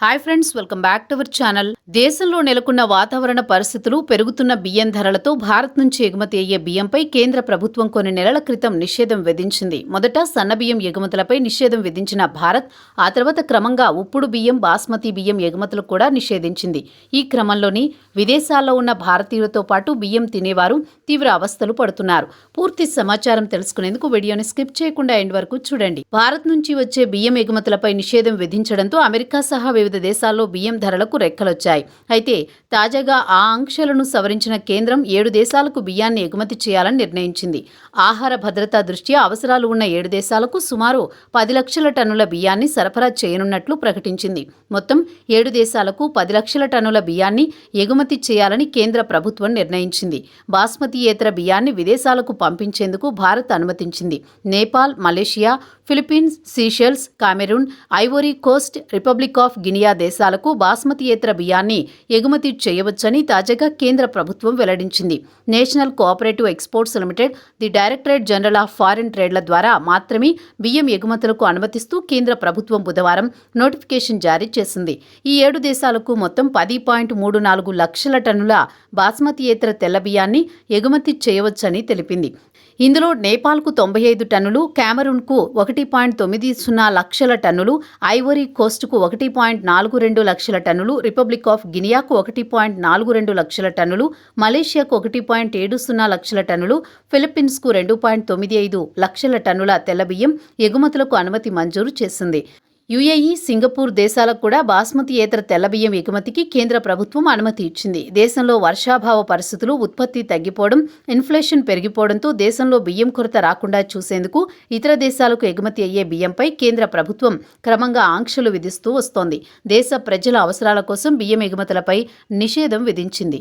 Hi friends welcome back to our channel దేశంలో నెలకొన్న వాతావరణ పరిస్థితులు పెరుగుతున్న బియ్యం ధరలతో భారత్ నుంచి ఎగుమతి అయ్యే బియ్యంపై కేంద్ర ప్రభుత్వం కొన్ని నెలల క్రితం నిషేధం విధించింది. మొదట సన్న బియ్యం ఎగుమతులపై నిషేధం విధించిన భారత్ ఆ తర్వాత క్రమంగా ఉప్పుడు బియ్యం బాస్మతి బియ్యం ఎగుమతులు కూడా నిషేధించింది. ఈ క్రమంలోని విదేశాల్లో ఉన్న భారతీయులతో పాటు బియ్యం తినేవారు తీవ్ర అవస్థలు పడుతున్నారు. పూర్తి సమాచారం తెలుసుకునేందుకు వీడియోని స్కిప్ చేయకుండా ఎండ్ వరకు చూడండి. భారత్ నుంచి వచ్చే బియ్యం ఎగుమతులపై నిషేధం విధించడంతో అమెరికా సహా వివిధ దేశాల్లో బియ్యం ధరలకు రెక్కలొచ్చాయి. అయితే తాజాగా ఆ ఆంక్షలను సవరించిన కేంద్రం ఏడు దేశాలకు బియ్యాన్ని ఎగుమతి చేయాలని నిర్ణయించింది. ఆహార భద్రతా దృష్ట్యా అవసరాలు ఉన్న ఏడు దేశాలకు సుమారు పది లక్షల టన్నుల బియ్యాన్ని సరఫరా చేయనున్నట్లు ప్రకటించింది. మొత్తం ఏడు దేశాలకు పది లక్షల టన్నుల బియ్యాన్ని ఎగుమతి చేయాలని కేంద్ర ప్రభుత్వం నిర్ణయించింది. బాస్మతీయేతర బియ్యాన్ని విదేశాలకు పంపించేందుకు భారత్ అనుమతించింది. Nepal Malaysia Philippines Seychelles Cameroon Ivory Coast Republic of India దేశాలకు బాస్మతియేతర బియ్యాన్ని ఎగుమతి చేయవచ్చని తాజాగా కేంద్ర ప్రభుత్వం వెల్లడించింది. National Cooperative Exports Limited the Directorate General of Foreign ట్రేడ్ల ద్వారా మాత్రమే బియ్యం ఎగుమతులకు అనుమతిస్తూ కేంద్ర ప్రభుత్వం బుధవారం నోటిఫికేషన్ జారీ చేసింది. ఈ ఏడు దేశాలకు మొత్తం పది పాయింట్ మూడు నాలుగు లక్షల టన్నుల బాస్మతియేతర తెల్ల బియ్యాన్ని ఎగుమతి చేయవచ్చని తెలిపింది. ఇందులో నేపాల్కు తొంభై ఐదు టన్నులు క్యామరూన్కు ఒకటి పాయింట్ తొమ్మిది సున్నా లక్షల టన్నులు ఐవరీ కోస్ట్కు ఒకటి పాయింట్ నాలుగు రెండు లక్షల టన్నులు రిపబ్లిక్ ఆఫ్ గినియాకు ఒకటి పాయింట్ నాలుగు రెండు లక్షల టన్నులు మలేషియాకు ఒకటి పాయింట్ ఏడు సున్నా లక్షల టన్నులు ఫిలిప్పీన్స్కు రెండు పాయింట్ తొమ్మిది ఐదు లక్షల టన్నుల తెల్లబియ్యం ఎగుమతులకు అనుమతి మంజూరు చేసింది. యుఏఈ సింగపూర్ దేశాలకు కూడా బాస్మతి ఏతర తెల్లబియ్యం ఎగుమతికి కేంద్ర ప్రభుత్వం అనుమతి ఇచ్చింది. దేశంలో వర్షాభావ పరిస్థితులు ఉత్పత్తి తగ్గిపోవడం ఇన్ఫ్లేషన్ పెరిగిపోవడంతో దేశంలో బియ్యం కొరత రాకుండా చూసేందుకు ఇతర దేశాలకు ఎగుమతి అయ్యే బియ్యంపై కేంద్ర ప్రభుత్వం క్రమంగా ఆంక్షలు విధిస్తూ వస్తోంది. దేశ ప్రజల అవసరాల కోసం బియ్యం ఎగుమతులపై నిషేధం విధించింది.